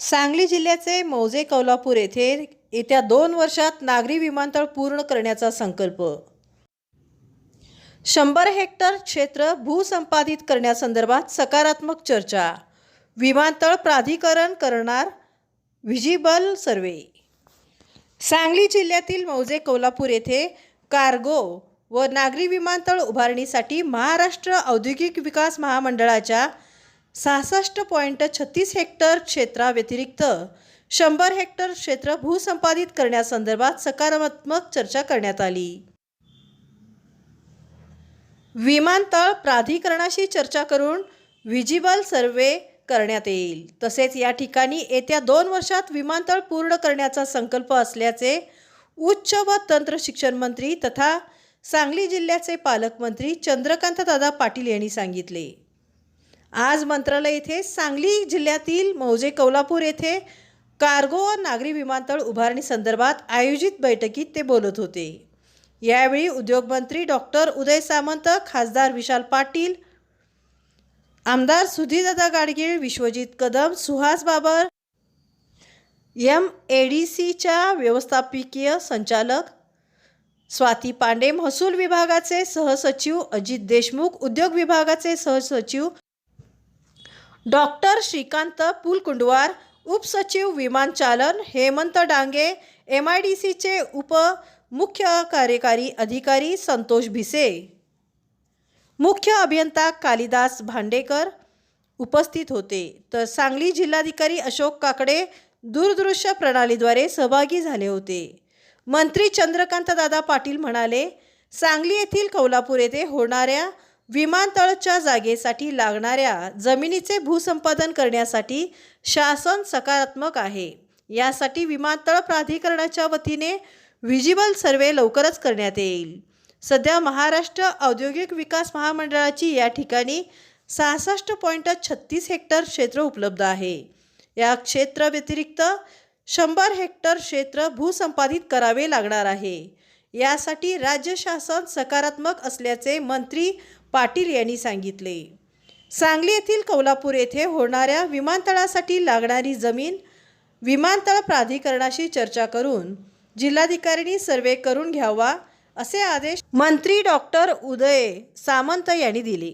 सांगली जिल्ह्याचे मौजे कौलापूर येथे येत्या दोन वर्षात नागरी विमानतळ पूर्ण करण्याचा संकल्प. शंभर हेक्टर क्षेत्र भूसंपादित करण्यासंदर्भात सकारात्मक चर्चा. विमानतळ प्राधिकरण करणार व्हिजिबल सर्वे. सांगली जिल्ह्यातील मौजे कोल्हापूर येथे कार्गो व नागरी विमानतळ उभारणीसाठी महाराष्ट्र औद्योगिक विकास महामंडळाच्या सहासष्ट पॉईंट छत्तीस हेक्टर क्षेत्राव्यतिरिक्त शंभर हेक्टर क्षेत्र भूसंपादित करण्यासंदर्भात सकारात्मक चर्चा करण्यात आली. विमानतळ प्राधिकरणाशी चर्चा करून व्हिजिबल सर्वे करण्यात येईल. तसेच या ठिकाणी येत्या दोन वर्षात विमानतळ पूर्ण करण्याचा संकल्प असल्याचे उच्च व तंत्र शिक्षण मंत्री तथा सांगली जिल्ह्याचे पालकमंत्री चंद्रकांतदादा पाटील यांनी सांगितले. आज मंत्रालय येथे सांगली जिल्ह्यातील मौजे कौलापूर येथे कार्गो व नागरी विमानतळ उभारणी संदर्भात आयोजित बैठकीत ते बोलत होते. यावेळी उद्योगमंत्री डॉक्टर उदय सामंत खासदार विशाल पाटील आमदार Sudhirdada Gadgil Vishwajit Kadam Suhas Babar M A D सीच्या व्यवस्थापकीय संचालक स्वाती पांडे महसूल विभागाचे सहसचिव अजित देशमुख उद्योग विभागाचे सहसचिव डॉक्टर श्रीकांत पुलकुंडवार उपसचिव विमानचालन Hemant Dange M I D सीचे उप मुख्य कार्यकारी अधिकारी संतोष भिसे. मुख्य अभियंता कालिदास भांडेकर उपस्थित होते. तर सांगली जिल्हाधिकारी अशोक काकडे दूरदृश्य प्रणालीद्वारे सहभागी झाले होते. मंत्री चंद्रकांतदादा पाटील म्हणाले सांगली येथील कौलापूर येथे होणाऱ्या विमानतळच्या जागेसाठी लागणाऱ्या जमिनीचे भूसंपादन करण्यासाठी शासन सकारात्मक आहे. यासाठी विमानतळ प्राधिकरणाच्या वतीने व्हिजिबल सर्वे लवकरच करण्यात येईल. सध्या महाराष्ट्र औद्योगिक विकास महामंडळाची या ठिकाणी सहासष्ट पॉईंट छत्तीस हेक्टर क्षेत्र उपलब्ध आहे. या क्षेत्र व्यतिरिक्त शंभर हेक्टर क्षेत्र भूसंपादित करावे लागणार आहे. यासाठी राज्य शासन सकारात्मक असल्याचे मंत्री पाटील यांनी सांगितले. सांगली येथील कौलापूर येथे होणाऱ्या विमानतळासाठी लागणारी जमीन विमानतळ प्राधिकरणाशी चर्चा करून जिल्हाधिकाऱ्यांनी सर्वे करून घ्यावा असे आदेश मंत्री डॉक्टर उदय सामंत यांनी दिले.